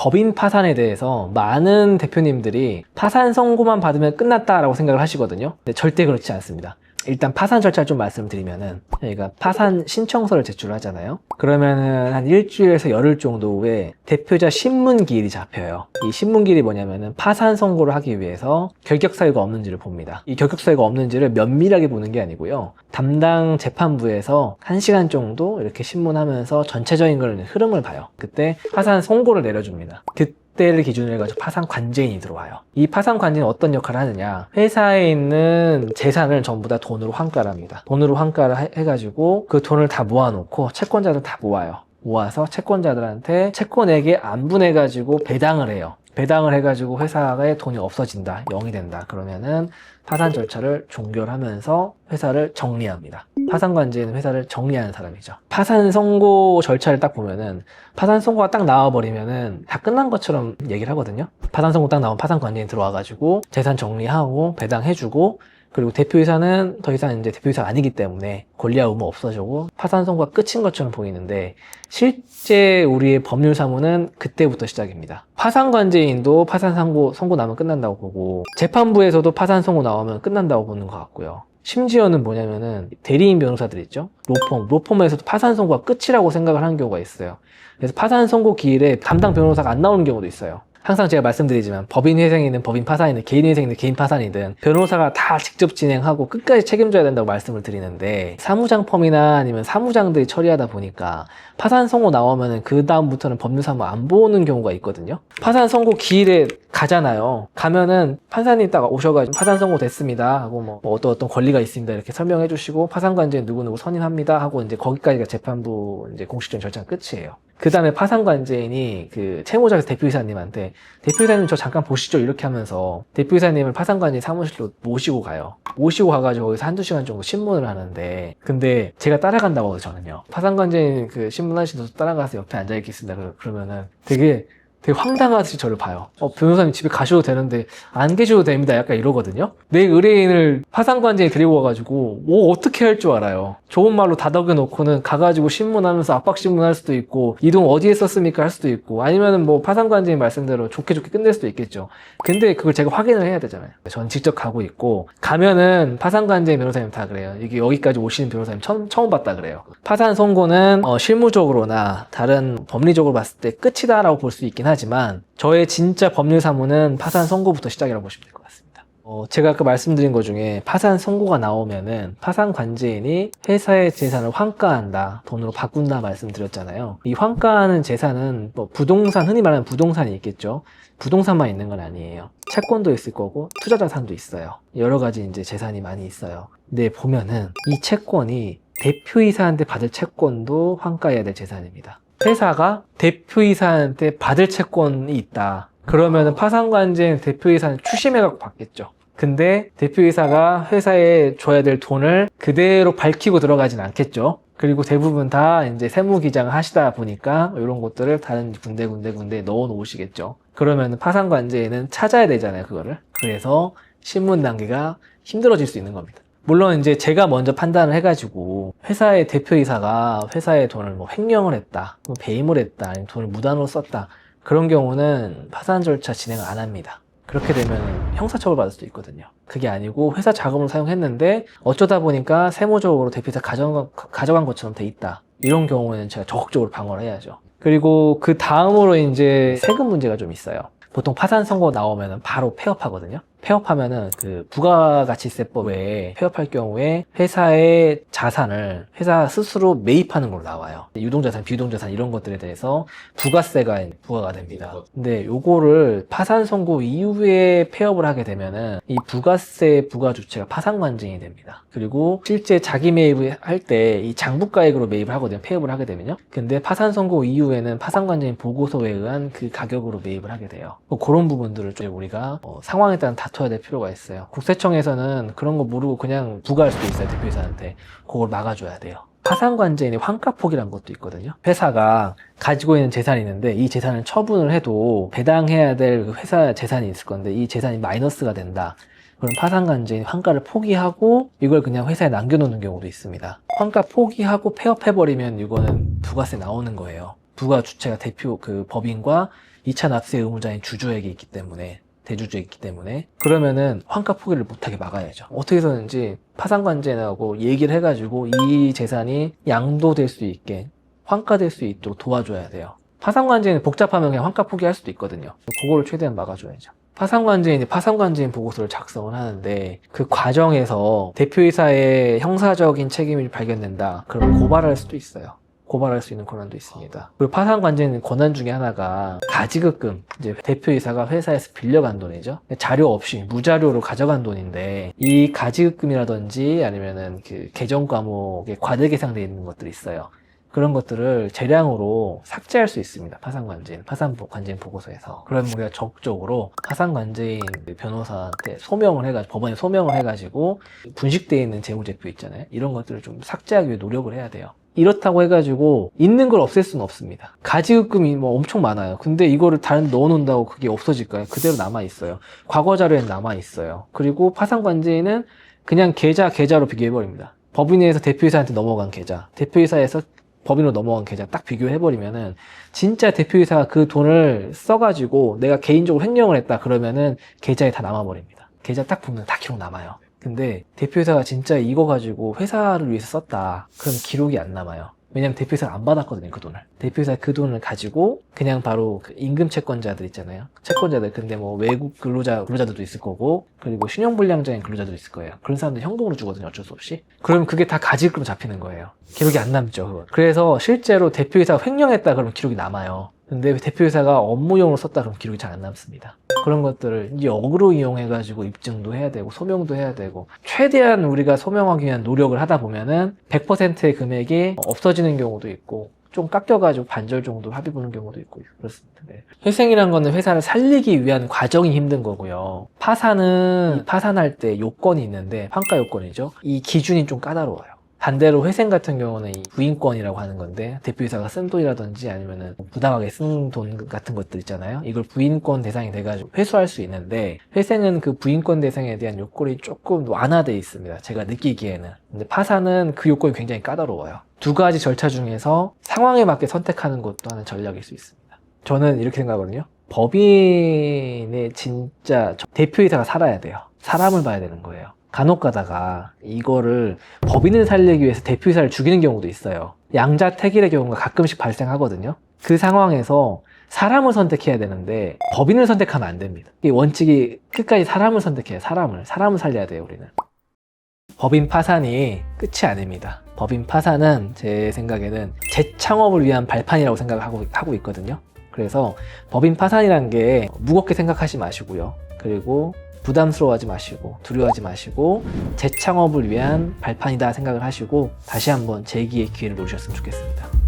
법인 파산에 대해서 많은 대표님들이 파산 선고만 받으면 끝났다라고 생각을 하시거든요. 근데 절대 그렇지 않습니다. 일단 파산 절차를 좀 말씀드리면은 저희가 파산 신청서를 제출하잖아요. 그러면은 한 일주일에서 열흘 정도 후에 대표자 신문 기일이 잡혀요. 이 신문 기일이 뭐냐면은 파산 선고를 하기 위해서 결격 사유가 없는지를 봅니다. 이 결격 사유가 없는지를 면밀하게 보는 게 아니고요. 담당 재판부에서 한시간 정도 이렇게 신문하면서 전체적인 걸 흐름을 봐요. 그때 파산 선고를 내려줍니다. 그 때를 기준으로 해가지고 파산 관제인이 들어와요. 이 파산 관제인은 어떤 역할을 하느냐? 회사에 있는 재산을 전부 다 돈으로 환가를 합니다. 돈으로 환가를 해- 해가지고 그 돈을 다 모아놓고 채권자들 다 모아요. 모아서 채권자들한테 채권액에 안분해가지고 배당을 해요. 배당을 해가지고 회사에 돈이 없어진다, 0이 된다. 그러면은 파산 절차를 종결하면서 회사를 정리합니다. 파산 관제는 회사를 정리하는 사람이죠. 파산 선고 절차를 딱 보면은 파산 선고가 딱 나와버리면은 다 끝난 것처럼 얘기를 하거든요. 파산 선고 딱 나오면 파산 관제인 들어와가지고 재산 정리하고 배당해주고 그리고 대표이사는 더 이상 이제 대표이사가 아니기 때문에 권리와 의무 없어지고 파산 선고가 끝인 것처럼 보이는데 실제 우리의 법률 사무는 그때부터 시작입니다. 파산 관제인도 파산 선고 선고 나면 끝난다고 보고 재판부에서도 파산 선고 나오면 끝난다고 보는 것 같고요. 심지어는 뭐냐면은 대리인 변호사들 있죠. 로펌, 로펌에서도 파산 선고가 끝이라고 생각을 하는 경우가 있어요. 그래서 파산 선고 기일에 담당 변호사가 안 나오는 경우도 있어요. 항상 제가 말씀드리지만 법인 회생이든 법인 파산이든 개인 회생이든 개인 파산이든 변호사가 다 직접 진행하고 끝까지 책임져야 된다고 말씀을 드리는데 사무장 펌이나 아니면 사무장들이 처리하다 보니까 파산 선고 나오면은 그 다음부터는 법률 사무 안 보는 경우가 있거든요. 파산 선고 기일에 가잖아요. 가면은 판사님 딱 오셔가지고 파산 선고 됐습니다 하고 뭐, 뭐 어떤 어떤 권리가 있습니다 이렇게 설명해 주시고 파산 관제인 누구 누구 선임합니다 하고 이제 거기까지가 재판부 이제 공식적인 절차가 끝이에요. 그 다음에 파산 관제인이 그 채무자에서 대표이사님한테 대표이사님 저 잠깐 보시죠 이렇게 하면서 대표이사님을 파산 관제인 사무실로 모시고 가요. 모시고 가가지고 거기서 한두 시간 정도 신문을 하는데 근데 제가 따라간다고 저는요. 파산 관제인 그 신문하시는 분 따라가서 옆에 앉아 있겠습니다. 그러- 그러면은 되게 되게 황당하듯이 저를 봐요. 어, 변호사님 집에 가셔도 되는데 안 계셔도 됩니다. 약간 이러거든요. 내 의뢰인을 파산관제에 데리고 와가지고 뭐 어떻게 할 줄 알아요. 좋은 말로 다독여 놓고는 가가지고 신문하면서 압박 신문할 수도 있고 이 돈 어디에 썼습니까 할 수도 있고 아니면은 뭐 파산관제인 말씀대로 좋게 좋게 끝낼 수도 있겠죠. 근데 그걸 제가 확인을 해야 되잖아요. 전 직접 가고 있고 가면은 파산관제인 변호사님 다 그래요. 이게 여기까지 오시는 변호사님 처음 처음 봤다 그래요. 파산 선고는 어, 실무적으로나 다른 법리적으로 봤을 때 끝이다라고 볼 수 있긴 하지만 저의 진짜 법률 사무는 파산 선고부터 시작이라고 보시면 될 것 같습니다. 어, 제가 아까 말씀드린 것 중에 파산 선고가 나오면은 파산 관제인이 회사의 재산을 환가한다, 돈으로 바꾼다 말씀드렸잖아요. 이 환가하는 재산은 뭐 부동산, 흔히 말하는 부동산이 있겠죠. 부동산만 있는 건 아니에요. 채권도 있을 거고 투자 자산도 있어요. 여러 가지 이제 재산이 많이 있어요. 근데 보면은 이 채권이 대표이사한테 받을 채권도 환가해야 될 재산입니다. 회사가 대표이사한테 받을 채권이 있다. 그러면은 파산관제인 대표이사는 추심해갖고 받겠죠. 근데 대표이사가 회사에 줘야 될 돈을 그대로 밝히고 들어가진 않겠죠. 그리고 대부분 다 이제 세무기장을 하시다 보니까 이런 것들을 다른 군데 군데 군데 넣어 놓으시겠죠. 그러면 파산관제에는 찾아야 되잖아요, 그거를. 그래서 신문 단계가 힘들어질 수 있는 겁니다. 물론 이제 제가 먼저 판단을 해가지고 회사의 대표이사가 회사의 돈을 뭐 횡령을 했다, 뭐 배임을 했다, 아니면 돈을 무단으로 썼다 그런 경우는 파산 절차 진행 을 안 합니다. 그렇게 되면 형사처벌 받을 수도 있거든요. 그게 아니고 회사 자금을 사용했는데 어쩌다 보니까 세무적으로 대표이사 가져간, 가져간 것처럼 돼 있다. 이런 경우에는 제가 적극적으로 방어를 해야죠. 그리고 그 다음으로 이제 세금 문제가 좀 있어요. 보통 파산 선고 나오면 바로 폐업하거든요. 폐업하면은 그 부가가치세법에 폐업할 경우에 회사의 자산을 회사 스스로 매입하는 걸로 나와요. 유동자산, 비유동자산 이런 것들에 대해서 부가세가 부과가 됩니다. 근데 요거를 파산 선고 이후에 폐업을 하게 되면은 이 부가세 부과 주체가 파산 관증이 됩니다. 그리고 실제 자기 매입을 할 때 이 장부가액으로 매입을 하거든요. 폐업을 하게 되면요. 근데 파산 선고 이후에는 파산 관증 보고서에 의한 그 가격으로 매입을 하게 돼요. 뭐 그런 부분들을 좀 우리가 어, 상황에 따라 다 퉈야 될 필요가 있어요. 국세청에서는 그런 거 모르고 그냥 부과할 수도 있어요. 대표이사한테. 그걸 막아줘야 돼요. 파산관제인의 환가폭이라는 것도 있거든요. 회사가 가지고 있는 재산이 있는데 이 재산을 처분을 해도 배당해야 될그 회사 재산이 있을 건데 이 재산이 마이너스가 된다. 그럼 파산관제인 환가를 포기하고 이걸 그냥 회사에 남겨놓는 경우도 있습니다. 환가 포기하고 폐업해버리면 이거는 부가세 나오는 거예요. 부가 주체가 대표 그 법인과 2차 납세 의무자인 주주에게 있기 때문에 대주주에 있기 때문에 그러면은 환가 포기를 못하게 막아야죠. 어떻게 해서든지 파산관제하고 얘기를 해가지고 이 재산이 양도될 수 있게 환가될 수 있도록 도와줘야 돼요. 파산관제는 복잡하면 그냥 환가 포기할 수도 있거든요. 그거를 최대한 막아줘야죠. 파산관제인이 파산관제인 보고서를 작성을 하는데 그 과정에서 대표이사의 형사적인 책임이 발견된다. 그럼 고발할 수도 있어요. 고발할 수 있는 권한도 있습니다. 그리고 파산관제인 권한 중에 하나가 가지급금, 이제 대표이사가 회사에서 빌려간 돈이죠. 자료 없이 무자료로 가져간 돈인데 이 가지급금이라든지 아니면은 그 계정 과목에 과대 계상돼 있는 것들이 있어요. 그런 것들을 재량으로 삭제할 수 있습니다. 파산관제인, 파산관제인 보고서에서. 그럼 우리가 적극적으로 파산관제인 변호사한테 소명을 해가지고, 법원에 소명을 해가지고, 분식되어 있는 재무제표 있잖아요. 이런 것들을 좀 삭제하기 위해 노력을 해야 돼요. 이렇다고 해가지고, 있는 걸 없앨 수는 없습니다. 가지급금이 뭐 엄청 많아요. 근데 이거를 다른 데 넣어놓는다고 그게 없어질까요? 그대로 남아있어요. 과거 자료엔 남아있어요. 그리고 파산관제인은 그냥 계좌, 계좌로 비교해버립니다. 법인회에서 대표이사한테 넘어간 계좌, 대표이사에서 법인으로 넘어간 계좌 딱 비교해버리면은 진짜 대표이사가 그 돈을 써가지고 내가 개인적으로 횡령을 했다 그러면은 계좌에 다 남아버립니다. 계좌 딱 보면 다 기록 남아요. 근데 대표이사가 진짜 이거 가지고 회사를 위해서 썼다. 그럼 기록이 안 남아요. 왜냐면 대표이사가 안 받았거든요, 그 돈을. 대표이사 그 돈을 가지고 그냥 바로 그 임금 채권자들 있잖아요. 채권자들. 근데 뭐 외국 근로자, 근로자들도 있을 거고, 그리고 신용불량자인 근로자도 있을 거예요. 그런 사람들 현금으로 주거든요, 어쩔 수 없이. 그럼 그게 다 가지급으로 잡히는 거예요. 기록이 안 남죠, 그건. 그래서 실제로 대표이사가 횡령했다 그러면 기록이 남아요. 근데 대표이사가 업무용으로 썼다 그러면 기록이 잘 안 남습니다. 그런 것들을 역으로 이용해가지고 입증도 해야 되고 소명도 해야 되고 최대한 우리가 소명하기 위한 노력을 하다 보면은 100%의 금액이 없어지는 경우도 있고 좀 깎여가지고 반절 정도 합의 보는 경우도 있고 그렇습니다. 네. 회생이란 거는 회사를 살리기 위한 과정이 힘든 거고요. 파산은 파산할 때 요건이 있는데 판가 요건이죠. 이 기준이 좀 까다로워요. 반대로 회생 같은 경우는 이 부인권이라고 하는 건데 대표이사가 쓴 돈이라든지 아니면은 부당하게 쓴 돈 같은 것들 있잖아요. 이걸 부인권 대상이 돼가지고 회수할 수 있는데 회생은 그 부인권 대상에 대한 요건이 조금 완화돼 있습니다. 제가 느끼기에는. 근데 파산은 그 요건이 굉장히 까다로워요. 두 가지 절차 중에서 상황에 맞게 선택하는 것도 하는 전략일 수 있습니다. 저는 이렇게 생각하거든요. 법인의 진짜 대표이사가 살아야 돼요. 사람을 봐야 되는 거예요. 간혹 가다가 이거를 법인을 살리기 위해서 대표이사를 죽이는 경우도 있어요. 양자택일의 경우가 가끔씩 발생하거든요. 그 상황에서 사람을 선택해야 되는데 법인을 선택하면 안 됩니다. 이 원칙이 끝까지 사람을 선택해요. 사람을. 사람을 살려야 돼요, 우리는. 법인 파산이 끝이 아닙니다. 법인 파산은 제 생각에는 재창업을 위한 발판이라고 생각을 하고, 있거든요. 그래서 법인 파산이라는 게 무겁게 생각하지 마시고요. 그리고 부담스러워하지 마시고 두려워하지 마시고 재창업을 위한 발판이다 생각을 하시고 다시 한번 재기의 기회를 노리셨으면 좋겠습니다.